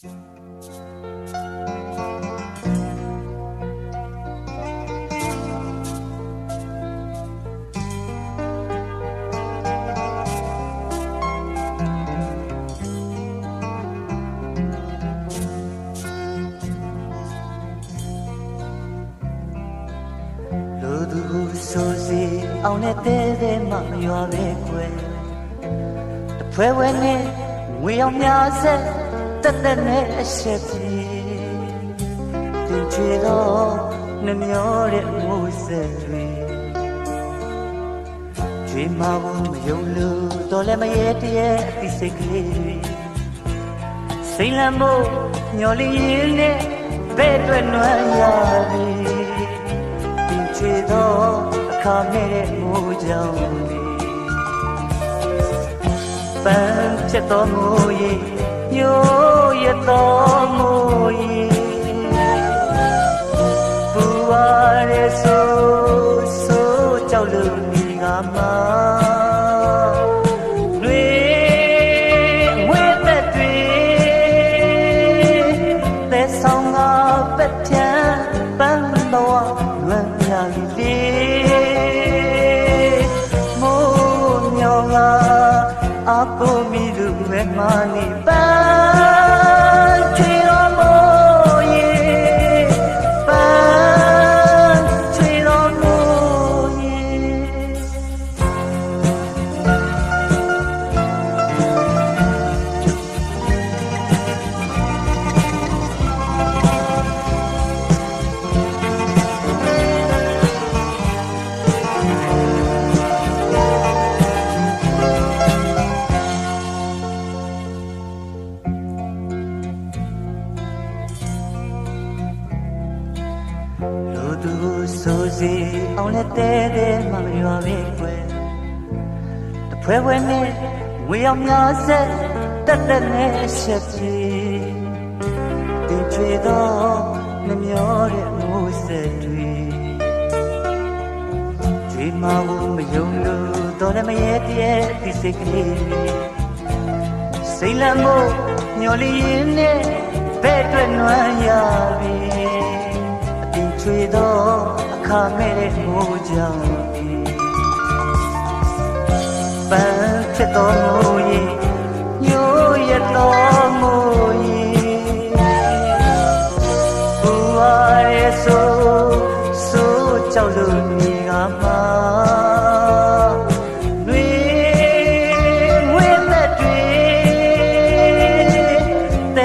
လူသူဆိုစီအောင်နဲ့တဲတဲမှရွာပဲခွဲတဖွဲဝဲနဲ့ငွေအောင်များဆက် တက်တက်နဲ့အဆက်ပြေတင်ချေတော့နှမျောတဲ့မိုးဆက်တွေချွေမဘူးမယုံလို့တော့လည်းမရဲတည်းအသိစိတ်ကလေးတွေစိတ်လမ်းမို့ညော်လင်းရင်းနဲ့ဘဲ့အတွက်နွမ်းရပြီတင်ချေတော့အခါမဲ့တဲ့မိုးကြောင်တွေပန်းချက်တော်မိုးရေ ညို့ရတော်မိုးရေပူဝါရဲဆိုဆိုကြောက်လို့ဒီကမှာတွေဝဲသက်တွေသက်ဆောင်ကပက်ချမ်းပန်းတော်လွမ်းရလေမိုးညောင်းကအကိုမီလူပဲမနေပ စီအောင်လက်တဲတဲမှမရွာပဲကွယ်တဖွဲဖွဲနဲ့ငွေအောင်များဆက်တက်တက်နဲ့ဆက်ပြေတင်ချွေတော့နှမျောတဲ့မိုးဆက်တွေချွေမဘူးမယုံလို့တော့လည်းမရဲတည်းဒီစိတ်ကလေးတွေစိတ်လမ်းမို့ညော်လီရင်နဲ့ဘဲ့အတွက်နွမ်းရပြီအတင်ချွေတော့အ ခါမဲ့တဲ့မိုးကြောင်ပန်းဖြစ်တော်မူရင်ညို့ရတော်မူရင်ဘူဝါရဲဆိုဆိုကြောက်လို့နေကမှာတွေငွေသ